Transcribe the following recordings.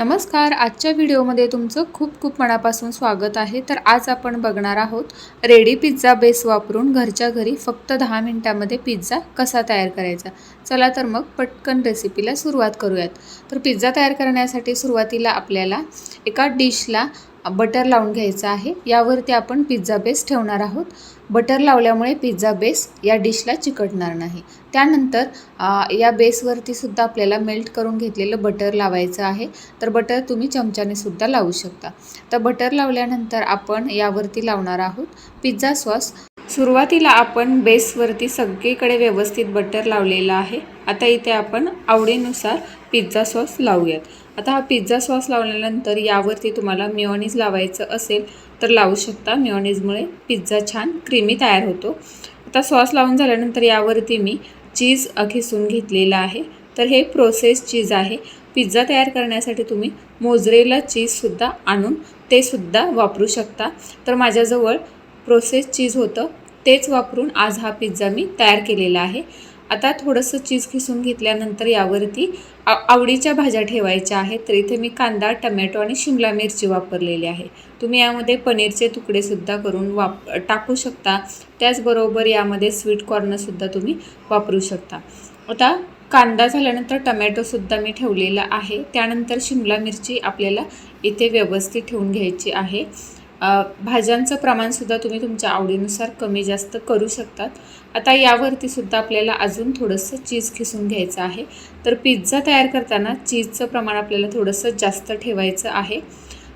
नमस्कार आजच्या व्हिडिओमध्ये तुमचं खूप खूप मनापासून स्वागत आहे. तर आज आपण बघणार आहोत रेडी पिझ्झा बेस वापरून घरच्या घरी फक्त दहा मिनटामध्ये पिझ्झा कसा तयार करायचा? चला तर मग पटकन रेसिपीला सुरुवात करूयात. तर पिझ्झा तयार करण्यासाठी सुरुवातीला आपल्याला एका डिशला बटर लावून घ्यायचं आहे. यावरती आपण पिझ्झा बेस ठेवणार आहोत. बटर लावल्यामुळे पिझ्झा बेस या डिशला चिकटणार नाही. त्यानंतर या बेसवरती सुद्धा आपल्याला मेल्ट करून घेतलेलं बटर लावायचं आहे. तर बटर तुम्ही चमच्याने सुद्धा लावू शकता. तर बटर लावल्यानंतर आपण यावरती लावणार आहोत पिझ्झा सॉस सुरुवातीला आपण बेसवरती सगळीकडे व्यवस्थित बटर लावलेलं आहे. आता इथे आपण आवडीनुसार पिझ्झा सॉस लावूयात. आता हा पिझ्झा सॉस लावल्यानंतर यावरती तुम्हाला मिओनीज लावायचं असेल तर लावू शकता. मिओनीजमुळे पिझ्झा छान क्रीमी तयार होतो. आता सॉस लावून झाल्यानंतर यावरती मी चीज खिसून घेतलेलं आहे. तर हे प्रोसेस चीज आहे. पिझ्झा तयार करण्यासाठी तुम्ही मोजरेला चीजसुद्धा आणून ते सुद्धा वापरू शकता. तर माझ्याजवळ प्रोसेस चीज होतं तेच वापरून आज हा पिझ्झा मी तयार केलेला आहे. आता थोडंसं चीज खिसून घेतल्यानंतर यावरती आ आवडीच्या भाज्या ठेवायच्या आहेत. तर इथे मी कांदा टमॅटो आणि शिमला मिरची वापरलेली आहे. तुम्ही यामध्ये पनीरचे तुकडेसुद्धा करून वाप टाकू शकता. त्याचबरोबर यामध्ये स्वीट कॉर्नसुद्धा तुम्ही वापरू शकता. आता कांदा झाल्यानंतर टमॅटोसुद्धा मी ठेवलेला आहे. त्यानंतर शिमला मिरची आपल्याला इथे व्यवस्थित ठेवून घ्यायची आहे. भाज्यांचं प्रमाणसुद्धा तुम्ही तुमच्या आवडीनुसार कमी जास्त करू शकतात. आता यावरती सुद्धा आपल्याला अजून थोडंसं चीज खिसून घ्यायचं आहे. तर पिझ्झा तयार करताना चीजचं प्रमाण आपल्याला थोडंसं जास्त ठेवायचं आहे.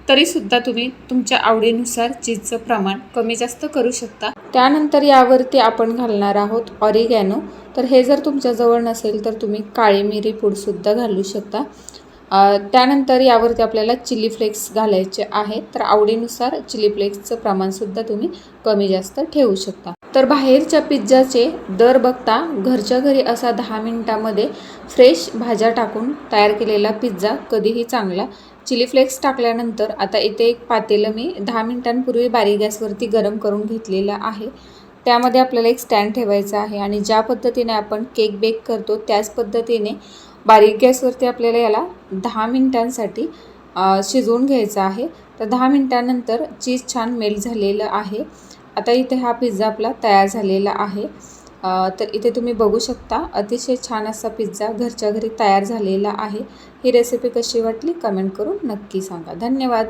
तरीसुद्धा तुम्ही तुमच्या आवडीनुसार चीजचं प्रमाण कमी जास्त करू शकता. त्यानंतर यावरती आपण घालणार आहोत ऑरिगॅनो. तर हे जर तुमच्याजवळ नसेल तर तुम्ही काळी मिरी पूडसुद्धा घालू शकता. त्यानंतर यावरती आपल्याला चिली फ्लेक्स घालायचे आहेत तर आवडीनुसार चिली फ्लेक्सचं प्रमाणसुद्धा तुम्ही कमी जास्त ठेवू शकता. तर बाहेरच्या पिझ्झाचे दर बघता घरच्या घरी असा दहा मिनिटामध्ये फ्रेश भाज्या टाकून तयार केलेला पिझ्झा कधीही चांगला. चिली फ्लेक्स टाकल्यानंतर आता इथे एक पातेलं मी दहा मिनिटांपूर्वी बारीक गॅसवरती गरम करून घेतलेलं आहे. त्यामध्ये आपल्याला एक स्टँड ठेवायचा आहे आणि ज्या पद्धतीने आपण केक बेक करतो त्याच पद्धतीने बारीक गॅसवरती आपल्याला याला दहा मिनटांसाठी शिजवून घ्यायचं आहे. तर दहा मिनटानंतर चीज छान मेल्ट झालेलं आहे. आता इथे हा पिझ्झा आपला तयार झालेला आहे. तर इथे तुम्ही बघू शकता अतिशय छान असा पिझ्झा घरच्या घरी तयार झालेला आहे. ही रेसिपी कशी वाटली? कमेंट करून नक्की सांगा. धन्यवाद.